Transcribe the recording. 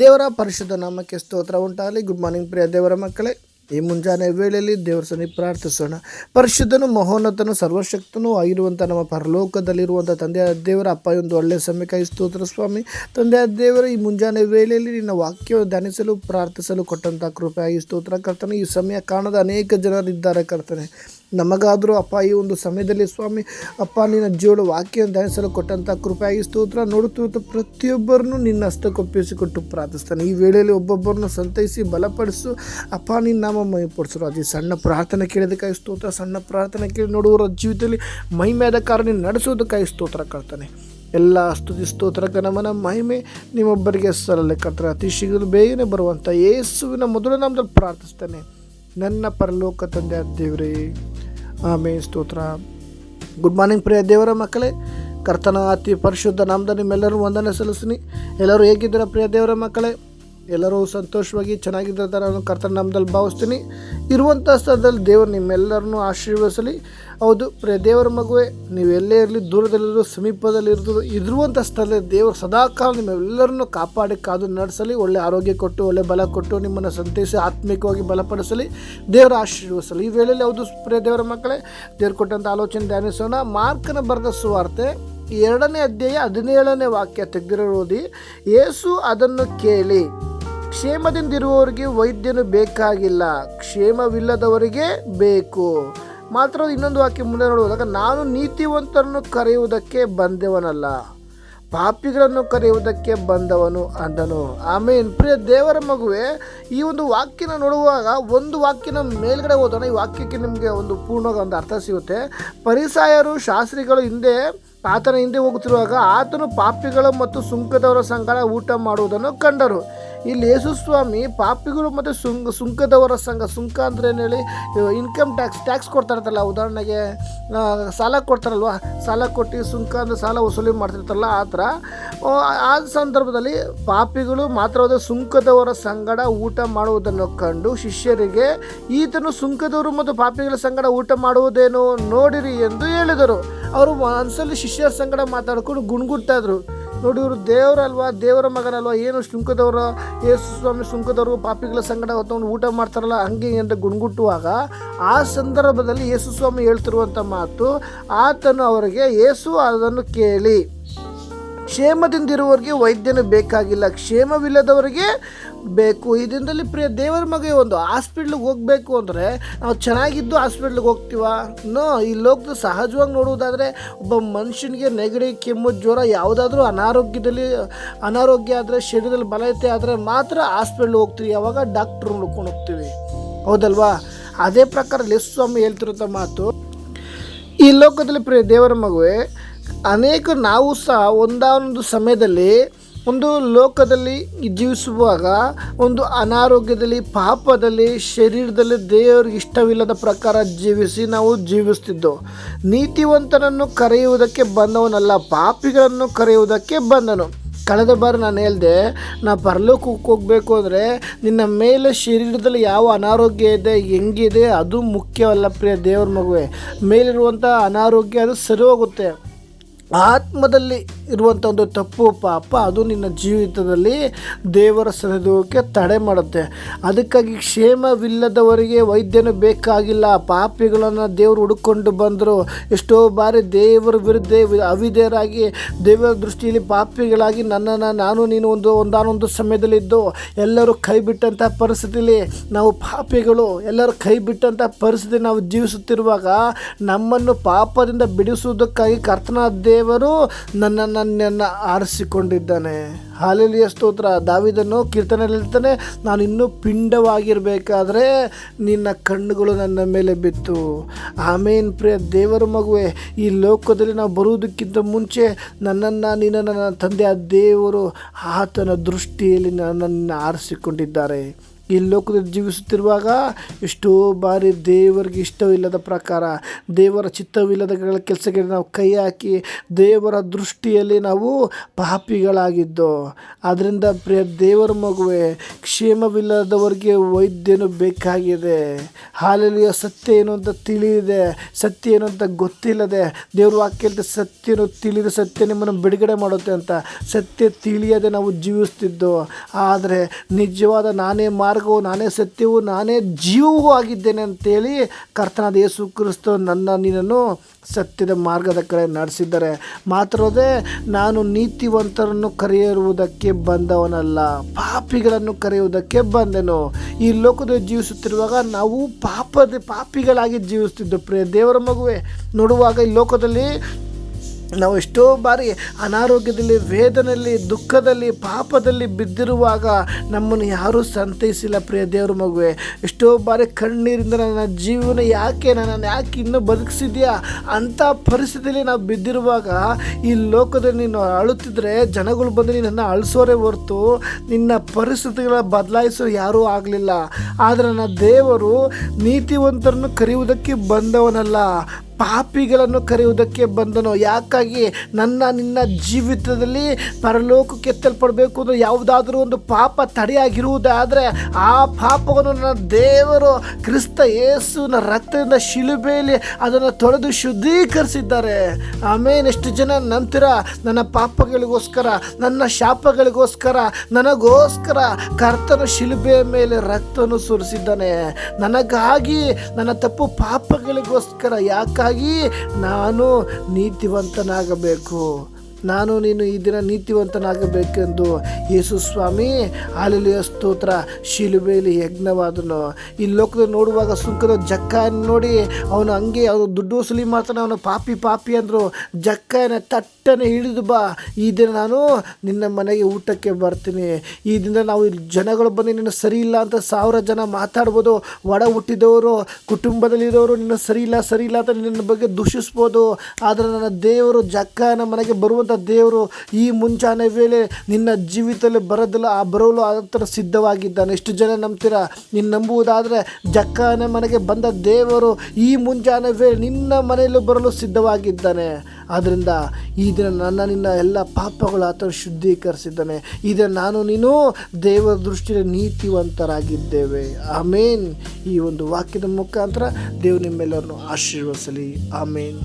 ದೇವರ ಪರಿಶುದ್ಧ ನಾಮಕ್ಕೆ ಸ್ತೋತ್ರ ಉಂಟಾಗಲಿ. ಗುಡ್ ಮಾರ್ನಿಂಗ್ ಪ್ರಿಯ ದೇವರ ಮಕ್ಕಳೇ. ಈ ಮುಂಜಾನೆ ವೇಳೆಯಲ್ಲಿ ದೇವರ ಸನ್ನಿ ಪ್ರಾರ್ಥಿಸೋಣ. ಪರಿಶುದ್ಧನು, ಮಹೋನ್ನತನು, ಸರ್ವಶಕ್ತನು ಆಗಿರುವಂಥ ನಮ್ಮ ಪರಲೋಕದಲ್ಲಿರುವಂಥ ತಂದೆಯ ದೇವರ ಅಪ್ಪ ಒಂದು ಒಳ್ಳೆಯ ಸಮಯಕ್ಕಾಗಿ ಸ್ತೋತ್ರ ಸ್ವಾಮಿ. ತಂದೆಯ ದೇವರ ಈ ಮುಂಜಾನೆ ವೇಳೆಯಲ್ಲಿ ನಿನ್ನ ವಾಕ್ಯ ಧ್ಯಾನಿಸಲು, ಪ್ರಾರ್ಥಿಸಲು ಕೊಟ್ಟಂಥ ಕೃಪೆಯಾಗಿ ಸ್ತೋತ್ರ ಕರ್ತನೆ. ಈ ಸಮಯ ಕಾಣದ ಅನೇಕ ಜನರಿದ್ದಾರೆ ಕರ್ತನೆ. ನಮಗಾದರೂ ಅಪ್ಪ, ಈ ಒಂದು ಸಮಯದಲ್ಲಿ ಸ್ವಾಮಿ, ಅಪ್ಪ, ನಿನ್ನ ಜೀವಳ ವಾಕ್ಯವನ್ನು ಧ್ಯಾನಿಸಲು ಕೊಟ್ಟಂಥ ಕೃಪೆಯಾಗಿ ಸ್ತೋತ್ರ. ನೋಡುತ್ತಿರುವಂಥ ಪ್ರತಿಯೊಬ್ಬರನ್ನು ನಿನ್ನ ಹಸ್ತಕ್ಕೊಪ್ಪಿಸಿಕೊಟ್ಟು ಪ್ರಾರ್ಥಿಸ್ತಾನೆ. ಈ ವೇಳೆಯಲ್ಲಿ ಒಬ್ಬೊಬ್ಬರನ್ನು ಸಂತೈಸಿ, ಬಲಪಡಿಸು. ಅಪ್ಪ, ನಿನ್ನ ನಾಮ ಮಹಿಪಡಿಸರು ಅದು ಸಣ್ಣ ಪ್ರಾರ್ಥನೆ ಕೇಳೋದಕ್ಕಾಗಿ ಸ್ತೋತ್ರ. ಸಣ್ಣ ಪ್ರಾರ್ಥನೆ ಕೇಳಿ ನೋಡುವವರ ಜೀವಿತದಲ್ಲಿ ಮಹಿಮೆಯಾದ ಕಾರಣ ನಡೆಸೋದಕ್ಕಾಗಿ ಸ್ತೋತ್ರ ಕಳ್ತಾನೆ ಎಲ್ಲ ಸ್ತುತಿ ಸ್ತೋತ್ರ ಗಣಮನ ಮಹಿಮೆ ನಿಮ್ಮೊಬ್ಬರಿಗೆ ಸಲ್ಲಲೆ ಕರ್ತಾರೆ ಅತಿ ಶೀಘ್ರ ಬೇಗನೆ ಬರುವಂಥ ಯೇಸುವಿನ ಮೊದಲ ನಾಮದಲ್ಲಿ ಪ್ರಾರ್ಥಿಸ್ತೇನೆ. ನನ್ನ ಪರಲೋಕ ತಂದೆ ದೇವರೇ. ಆಮೇಲೆ ಸ್ತೋತ್ರ. ಗುಡ್ ಮಾರ್ನಿಂಗ್ ಪ್ರಿಯ ದೇವರ ಮಕ್ಕಳೇ. ಕರ್ತನ ಅತಿ ಪರಿಶುದ್ಧ ನಾಮದ ನಿಮ್ಮೆಲ್ಲರೂ ವಂದನೆ ಸಲ್ಲಿಸ್ತೀನಿ. ಎಲ್ಲರೂ ಹೇಗಿದ್ದೀರಾ, ಪ್ರಿಯ ದೇವರ ಮಕ್ಕಳೇ? ಎಲ್ಲರೂ ಸಂತೋಷವಾಗಿ ಚೆನ್ನಾಗಿದ್ದ ನಾನು ಕರ್ತನ ನಾಮದಲ್ಲಿ ಭಾವಿಸ್ತೀನಿ. ಇರುವಂಥ ಸ್ಥಳದಲ್ಲಿ ದೇವರು ನಿಮ್ಮೆಲ್ಲರನ್ನೂ ಆಶೀರ್ವದಿಸಲಿ. ಹೌದು, ಪ್ರಿಯ ದೇವರ ಮಗುವೆ, ನೀವು ಎಲ್ಲೇ ಇರಲಿ ದೂರದಲ್ಲಿರೋ ಸಮೀಪದಲ್ಲಿರೋದು ಇರುವಂಥ ಸ್ಥಳದಲ್ಲಿ ದೇವರು ಸದಾಕಾಲ ನಿಮ್ಮೆಲ್ಲರನ್ನೂ ಕಾಪಾಡಿ ಕಾದು ನಡೆಸಲಿ. ಒಳ್ಳೆ ಆರೋಗ್ಯ ಕೊಟ್ಟು, ಒಳ್ಳೆ ಬಲ ಕೊಟ್ಟು ನಿಮ್ಮನ್ನು ಸಂತೈಸಿ, ಆತ್ಮಿಕವಾಗಿ ಬಲಪಡಿಸಲಿ. ದೇವರ ಆಶೀರ್ವದಿಸಲಿ. ಈ ವೇಳೆಯಲ್ಲಿ ಹೌದು, ಪ್ರಿಯ ದೇವರ ಮಕ್ಕಳೇ, ದೇವ್ರು ಕೊಟ್ಟಂಥ ಆಲೋಚನೆ ಧ್ಯಾನಿಸೋಣ. ಮಾರ್ಕನ ಬರೆದ ಸುವಾರ್ತೆ, ಎರಡನೇ ಅಧ್ಯಾಯ ಹದಿನೇಳನೇ ವಾಕ್ಯ ತೆಗೆದಿರೋದಿ ಯೇಸು ಅದನ್ನು ಕೇಳಿ ಕ್ಷೇಮದಿಂದಿರುವವರಿಗೆ ವೈದ್ಯನು ಬೇಕಾಗಿಲ್ಲ, ಕ್ಷೇಮವಿಲ್ಲದವರಿಗೆ ಬೇಕು. ಮಾತ್ರ ಇನ್ನೊಂದು ವಾಕ್ಯ ಮುಂದೆ ನೋಡುವಾಗ ನಾನು ನೀತಿವಂತರನ್ನು ಕರೆಯುವುದಕ್ಕೆ ಬಂದವನಲ್ಲ, ಪಾಪಿಗಳನ್ನು ಕರೆಯುವುದಕ್ಕೆ ಬಂದವನು ಅಂದನು. ಆಮೇಲೆ ಪ್ರಿಯ ದೇವರ ಮಗುವೆ, ಈ ಒಂದು ವಾಕ್ಯನ ನೋಡುವಾಗ ಒಂದು ವಾಕ್ಯನ ಮೇಲ್ಗಡೆ ಹೋದೋಣ ಈ ವಾಕ್ಯಕ್ಕೆ ನಿಮಗೆ ಒಂದು ಪೂರ್ಣವಾಗಿ ಒಂದು ಅರ್ಥ ಸಿಗುತ್ತೆ. ಪರಿಸಾಯರು, ಶಾಸ್ತ್ರಿಗಳು ಹಿಂದೆ, ಆತನ ಹಿಂದೆ ಹೋಗುತ್ತಿರುವಾಗ ಆತನು ಪಾಪಿಗಳು ಮತ್ತು ಸುಂಕದವರ ಸಂಗಡ ಊಟ ಮಾಡುವುದನ್ನು ಕಂಡರು. ಇಲ್ಲಿ ಯೇಸುಸ್ವಾಮಿ ಪಾಪಿಗಳು ಮತ್ತು ಸುಂಕ ಸುಂಕದವರ ಸಂಘ ಸುಂಕ ಅಂದ್ರೆ ಏನು ಹೇಳಿ ಇನ್ಕಮ್ ಟ್ಯಾಕ್ಸ್ ಟ್ಯಾಕ್ಸ್ ಕೊಡ್ತಾರತ್ತಲ್ಲ ಉದಾಹರಣೆಗೆ ಸಾಲ ಕೊಡ್ತಾರಲ್ವ ಸಾಲ ಕೊಟ್ಟು ಸುಂಕ ಅಂದರೆ ಸಾಲ ವಸೂಲಿ ಮಾಡ್ತಿರ್ತಾರಲ್ಲ ಆ ಥರ. ಆ, ಸಂದರ್ಭದಲ್ಲಿ ಪಾಪಿಗಳು ಮಾತ್ರವಾದ ಸುಂಕದವರ ಸಂಗಡ ಊಟ ಮಾಡುವುದನ್ನು ಕಂಡು ಶಿಷ್ಯರಿಗೆ ಈತನು ಸುಂಕದವರು ಮತ್ತು ಪಾಪಿಗಳ ಸಂಗಡ ಊಟ ಮಾಡುವುದೇನೋ ನೋಡಿರಿ ಎಂದು ಹೇಳಿದರು. ಅವರು ಮನಸ್ಸಲ್ಲಿ ಶಿಷ್ಯರ ಸಂಗಡ ಮಾತಾಡ್ಕೊಂಡು ಗುಣಗುಡ್ತಾ ನೋಡಿ ಇವರು ದೇವರಲ್ವಾ, ದೇವರ ಮಗನಲ್ವಾ, ಏನು ಶುಂಕದವರು, ಯೇಸು ಸ್ವಾಮಿ ಶುಂಕದವರು ಪಾಪಿಗಳ ಸಂಗಡ ಹೊತ್ಕೊಂಡು ಊಟ ಮಾಡ್ತಾರಲ್ಲ, ಹಂಗೆ ಅಂತ ಗುಣಗುಟ್ಟುವಾಗ, ಆ ಸಂದರ್ಭದಲ್ಲಿ ಯೇಸು ಸ್ವಾಮಿ ಹೇಳ್ತಿರುವಂಥ ಮಾತು, ಆತನು ಅವರಿಗೆ, ಯೇಸು, ಅದನ್ನು ಕೇಳಿ. ಕ್ಷೇಮದಿಂದಿರುವವರಿಗೆ ವೈದ್ಯನು ಬೇಕಾಗಿಲ್ಲ. ಕ್ಷೇಮವಿಲ್ಲದವರಿಗೆ ಬೇಕು ಈ ಪ್ರಿಯ ದೇವರ ಮಗ ಒಂದು ಹಾಸ್ಪಿಟ್ಲಿಗೆ ಹೋಗಬೇಕು ಅಂದರೆ ನಾವು ಚೆನ್ನಾಗಿದ್ದು ಹಾಸ್ಪಿಟ್ಲಿಗೆ ಹೋಗ್ತೀವ? ನೋ, ಈ ಲೋಕದ ಸಹಜವಾಗಿ ನೋಡುವುದಾದರೆ ಒಬ್ಬ ಮನುಷ್ಯನಿಗೆ ನೆಗಡಿ, ಕೆಮ್ಮು, ಜ್ವರ ಯಾವುದಾದ್ರೂ ಅನಾರೋಗ್ಯದಲ್ಲಿ, ಅನಾರೋಗ್ಯ ಆದರೆ, ಶರೀರದಲ್ಲಿ ಬಲಯತೆ ಆದರೆ ಮಾತ್ರ ಹಾಸ್ಪಿಟ್ಲಿಗೆ ಹೋಗ್ತೀವಿ. ಯಾವಾಗ? ಡಾಕ್ಟ್ರ್ ನೋಡ್ಕೊಂಡು ಹೋಗ್ತೀವಿ. ಹೌದಲ್ವಾ? ಅದೇ ಪ್ರಕಾರ ಲೆಸ್ ಸ್ವಾಮಿ ಹೇಳ್ತಿರೋ ಮಾತು, ಈ ಲೋಕದಲ್ಲಿ ಪ್ರಿಯ ದೇವರ ಮಗುವೆ, ಅನೇಕ ನಾವು ಸಹ ಒಂದಾನೊಂದು ಸಮಯದಲ್ಲಿ ಒಂದು ಲೋಕದಲ್ಲಿ ಜೀವಿಸುವಾಗ, ಒಂದು ಅನಾರೋಗ್ಯದಲ್ಲಿ, ಪಾಪದಲ್ಲಿ, ಶರೀರದಲ್ಲಿ ದೇವರಿಗೆ ಇಷ್ಟವಿಲ್ಲದ ಪ್ರಕಾರ ಜೀವಿಸಿ ನಾವು ಜೀವಿಸ್ತಿದ್ದೆವು ನೀತಿವಂತನನ್ನು ಕರೆಯುವುದಕ್ಕೆ ಬಂದವನಲ್ಲ, ಪಾಪಿಗಳನ್ನು ಕರೆಯುವುದಕ್ಕೆ ಬಂದನು. ಕಳೆದ ಬಾರಿ ನಾನು ಹೇಳಿದೆ, ನಾ ಪರಲೋಕಕ್ಕೆ ಹೋಗಬೇಕು ಅಂದರೆ ನಿನ್ನ ಮೇಲೆ ಶರೀರದಲ್ಲಿ ಯಾವ ಅನಾರೋಗ್ಯ ಇದೆ, ಹೆಂಗಿದೆ, ಅದು ಮುಖ್ಯವಲ್ಲ ಪ್ರಿಯ ದೇವ್ರ ಮಗುವೆ. ಮೇಲಿರುವಂಥ ಅನಾರೋಗ್ಯ ಅದು ಸರಿ ಹೋಗುತ್ತೆ ಆತ್ಮದಲ್ಲಿ ಇರುವಂಥ ಒಂದು ತಪ್ಪು ಪಾಪ ಅದು ನಿನ್ನ ಜೀವಿತದಲ್ಲಿ ದೇವರ ಸನ್ನಿಧಿಗೆ ತಡೆ ಮಾಡುತ್ತೆ. ಅದಕ್ಕಾಗಿ ಕ್ಷೇಮವಿಲ್ಲದವರಿಗೆ ವೈದ್ಯನು ಬೇಕಾಗಿಲ್ಲ. ಪಾಪಿಗಳನ್ನು ದೇವರು ಹುಡುಕೊಂಡು ಬಂದರು. ಎಷ್ಟೋ ಬಾರಿ ದೇವರ ವಿರುದ್ಧ ಅವಿಧೇಯರಾಗಿ ದೇವರ ದೃಷ್ಟಿಯಲ್ಲಿ ಪಾಪಿಗಳಾಗಿ ನನ್ನನ್ನು ನಾನು, ನೀನು ಒಂದು, ಒಂದಾನೊಂದು ಸಮಯದಲ್ಲಿದ್ದು ಎಲ್ಲರೂ ಕೈ ಬಿಟ್ಟಂಥ ಪರಿಸ್ಥಿತಿಲಿ ನಾವು ಪಾಪಿಗಳು. ಎಲ್ಲರೂ ಕೈ ಬಿಟ್ಟಂಥ ಪರಿಸ್ಥಿತಿ ನಾವು ಜೀವಿಸುತ್ತಿರುವಾಗ ನಮ್ಮನ್ನು ಪಾಪದಿಂದ ಬಿಡಿಸುವುದಕ್ಕಾಗಿ ಕರ್ತನ ದೇವರು ನನ್ನನ್ನು ನನ್ನನ್ನು ಆರಿಸಿಕೊಂಡಿದ್ದಾನೆ. ಹಾಲೆಲಿಯ ಸ್ತೋತ್ರ. ದಾವಿದನು ಹೇಳ್ತಾನೆ ನಾನು ಇನ್ನೂ ಪಿಂಡವಾಗಿರಬೇಕಾದ್ರೆ ನಿನ್ನ ಕಣ್ಣುಗಳು ನನ್ನ ಮೇಲೆ ಬಿತ್ತು. ಆಮೇನ್ ಪ್ರಿಯ ದೇವರ ಮಗುವೆ, ಈ ಲೋಕದಲ್ಲಿ ನಾವು ಬರುವುದಕ್ಕಿಂತ ಮುಂಚೆ ನನ್ನನ್ನು, ನಿನ್ನ, ನನ್ನ ತಂದೆಯ ದೇವರು ಆತನ ದೃಷ್ಟಿಯಲ್ಲಿ ನನ್ನನ್ನು ಆರಿಸಿಕೊಂಡಿದ್ದಾರೆ. ಈ ಲೋಕದಲ್ಲಿ ಜೀವಿಸುತ್ತಿರುವಾಗ ಎಷ್ಟೋ ಬಾರಿ ದೇವರಿಗೆ ಇಷ್ಟವಿಲ್ಲದ ಪ್ರಕಾರ, ದೇವರ ಚಿತ್ತವಿಲ್ಲದ ಕೆಲಸಕ್ಕೆ ನಾವು ಕೈ ಹಾಕಿ ದೇವರ ದೃಷ್ಟಿಯಲ್ಲಿ ನಾವು ಪಾಪಿಗಳಾಗಿದ್ದು. ಅದರಿಂದ ಪ್ರಿಯ ದೇವರ ಮಗುವೆ, ಕ್ಷೇಮವಿಲ್ಲದವರಿಗೆ ವೈದ್ಯನು ಬೇಕಾಗಿದೆ. ಹಾಲಲ್ಲಿಯ ಸತ್ಯ ಏನು ಅಂತ ತಿಳಿದಿದೆ, ಸತ್ಯ ಏನು ಅಂತ ಗೊತ್ತಿಲ್ಲದೆ, ದೇವ್ರ ವಾಕ್ಯದ ಸತ್ಯನು ತಿಳಿದ ಸತ್ಯ ನಿಮ್ಮನ್ನು ಬಿಡುಗಡೆ ಮಾಡುತ್ತೆ ಅಂತ ಸತ್ಯ ತಿಳಿಯದೆ ನಾವು ಜೀವಿಸ್ತಿದ್ದು. ಆದರೆ ನಿಜವಾದ ನಾನೇ ಮಾರ್ಗವು ನಾನೇ ಸತ್ಯವು, ನಾನೇ ಜೀವವೂ ಆಗಿದ್ದೇನೆ ಅಂತೇಳಿ ಕರ್ತನಾದ ಯೇಸು ಕ್ರಿಸ್ತ ನನ್ನ ನೀನನ್ನು ಸತ್ಯದ ಮಾರ್ಗದ ಕಡೆ ನಡೆಸಿದ್ದಾರೆ. ಮಾತ್ರವೇ ನಾನು ನೀತಿವಂತರನ್ನು ಕರೆಯುವುದಕ್ಕೆ ಬಂದವನಲ್ಲ, ಪಾಪಿಗಳನ್ನು ಕರೆಯುವುದಕ್ಕೆ ಬಂದೆನು. ಈ ಲೋಕದಲ್ಲಿ ಜೀವಿಸುತ್ತಿರುವಾಗ ನಾವು ಪಾಪದ ಪಾಪಿಗಳಾಗಿ ಜೀವಿಸ್ತಿದ್ದು ಪ್ರಿಯ ದೇವರ ಮಗುವೆ, ನೋಡುವಾಗ ಈ ಲೋಕದಲ್ಲಿ ನಾವು ಎಷ್ಟೋ ಬಾರಿ ಅನಾರೋಗ್ಯದಲ್ಲಿ ವೇದನೆಯಲ್ಲಿ ದುಃಖದಲ್ಲಿ, ಪಾಪದಲ್ಲಿ ಬಿದ್ದಿರುವಾಗ ನಮ್ಮನ್ನು ಯಾರೂ ಸಂತೈಸಿಲ್ಲ. ಪ್ರಿಯ ದೇವ್ರ ಮಗುವೆ, ಎಷ್ಟೋ ಬಾರಿ ಕಣ್ಣೀರಿಂದ ನನ್ನ ಜೀವನ ಯಾಕೆ, ನನ್ನನ್ನು ಯಾಕೆ ಇನ್ನೂ ಬದುಕಿಸಿದ್ಯಾ? ಅಂಥ ಪರಿಸ್ಥಿತಿಯಲ್ಲಿ ನಾವು ಬಿದ್ದಿರುವಾಗ ಈ ಲೋಕದಲ್ಲಿ ನೀನು ಅಳುತ್ತಿದ್ರೆ, ಜನಗಳು ಬಂದು ನಿನ್ನನ್ನು ಅಳಿಸೋರೆ ಹೊರತು ನಿನ್ನ ಪರಿಸ್ಥಿತಿಗಳ ಬದಲಾಯಿಸೋ ಯಾರೂ ಆಗಲಿಲ್ಲ. ಆದರೆ ನನ್ನ ದೇವರು ನೀತಿವಂತರನ್ನು ಕರೆಯುವುದಕ್ಕೆ ಬಂದವನಲ್ಲ. ಪಾಪಿಗಳನ್ನು ಕರೆಯುವುದಕ್ಕೆ ಬಂದನು. ಯಾಕಾಗಿ? ನನ್ನ, ನಿನ್ನ ಜೀವಿತದಲ್ಲಿ ಪರಲೋಕಕ್ಕೆ ಎತ್ತಲ್ಪಡಬೇಕು ಅಂದರೆ ಯಾವುದಾದ್ರೂ ಒಂದು ಪಾಪ ತಡೆಯಾಗಿರುವುದಾದರೆ ಆ ಪಾಪವನ್ನು ನನ್ನ ದೇವರು ಕ್ರಿಸ್ತ ಯೇಸುವಿನ ರಕ್ತದಿಂದ ಶಿಲುಬೆಯಲ್ಲಿ ಅದನ್ನು ತೊಳೆದು ಶುದ್ಧೀಕರಿಸಿದ್ದಾರೆ. ಆಮೇಲೆ ಎಷ್ಟು ಜನ ನಂತರ ನನ್ನ ಪಾಪಗಳಿಗೋಸ್ಕರ, ನನ್ನ ಶಾಪಗಳಿಗೋಸ್ಕರ, ನನಗೋಸ್ಕರ ಕರ್ತನ ಶಿಲುಬೆಯ ಮೇಲೆ ರಕ್ತವನ್ನು ಸುರಿಸಿದ್ದಾನೆ. ನನಗಾಗಿ ನನ್ನ ತಪ್ಪು ಪಾಪಗಳಿಗೋಸ್ಕರ, ಯಾಕಾಗಿ? ನಾನು ನೀತಿವಂತನಾಗಬೇಕು. ನಾನು, ನೀನು ಈ ದಿನ ನೀತಿವಂತನಾಗಬೇಕೆಂದು. ಯೇಸು ಸ್ವಾಮಿ ಹಾಲೆಲುಯ ಸ್ತೋತ್ರ. ಶಿಲುಬೆಯಲ್ಲಿ ಯಜ್ಞವಾದನು. ಈ ಲೋಕದ ನೋಡುವಾಗ ಸುಂಕದ ಜಕ್ಕ ನೋಡಿ, ಅವನು ಹಂಗೆ ಅವನು ದುಡ್ಡು ವಸೂಲಿ ಮಾಡ್ತಾನೆ, ಅವನು ಪಾಪಿ ಪಾಪಿ ಅಂದರು. ಜಕ್ಕನ ತಟ್ಟನೆ ಹಿಡಿದು ಬಾ. ಈ ದಿನ ನಾನು ನಿನ್ನ ಮನೆಗೆ ಊಟಕ್ಕೆ ಬರ್ತೀನಿ. ಈ ದಿನ ನಾವು ಇಲ್ಲಿ ಜನಗಳು ಬಂದು ನಿನ್ನ ಸರಿ ಇಲ್ಲ ಅಂತ ಸಾವಿರ ಜನ ಮಾತಾಡ್ಬೋದು. ಒಡ ಹುಟ್ಟಿದವರು, ಕುಟುಂಬದಲ್ಲಿರೋರು ನಿನ್ನ ಸರಿ ಇಲ್ಲ ಸರಿ ಇಲ್ಲ ಅಂತ ನಿನ್ನ ಬಗ್ಗೆ ದೂಷಿಸ್ಬೋದು. ಆದರೆ ನನ್ನ ದೇವರು ಜಕ್ಕನ ಮನೆಗೆ ಬರುವಂಥ ದೇವರು ಈ ಮುಂಚಾನೆ ವೇಳೆ ನಿನ್ನ ಜೀವಿತದಲ್ಲಿ ಬರೋದಿಲ್ಲ ಆ ಬರಲು ಥರ ಸಿದ್ಧವಾಗಿದ್ದಾನೆ. ಎಷ್ಟು ಜನ ನಂಬ್ತೀರ? ನೀನು ನಂಬುವುದಾದರೆ ಜಕ್ಕನೆ ಮನೆಗೆ ಬಂದ ದೇವರು ಈ ಮುಂಜಾನೆ ವೇಳೆ ನಿನ್ನ ಮನೆಯಲ್ಲೂ ಬರಲು ಸಿದ್ಧವಾಗಿದ್ದಾನೆ. ಆದ್ದರಿಂದ ಈ ದಿನ ನನ್ನ ನಿನ್ನ ಎಲ್ಲ ಪಾಪಗಳು ಆತ ಶುದ್ಧೀಕರಿಸಿದ್ದಾನೆ. ಈ ದಿನ ನಾನು ನೀನು ದೇವರ ದೃಷ್ಟಿಯಲ್ಲಿ ನೀತಿವಂತರಾಗಿದ್ದೇವೆ. ಆಮೇನ್. ಈ ಒಂದು ವಾಕ್ಯದ ಮುಖಾಂತರ ದೇವರು ನಿಮ್ಮೆಲ್ಲರನ್ನು ಆಶೀರ್ವದಿಸಲಿ. ಆಮೇನ್.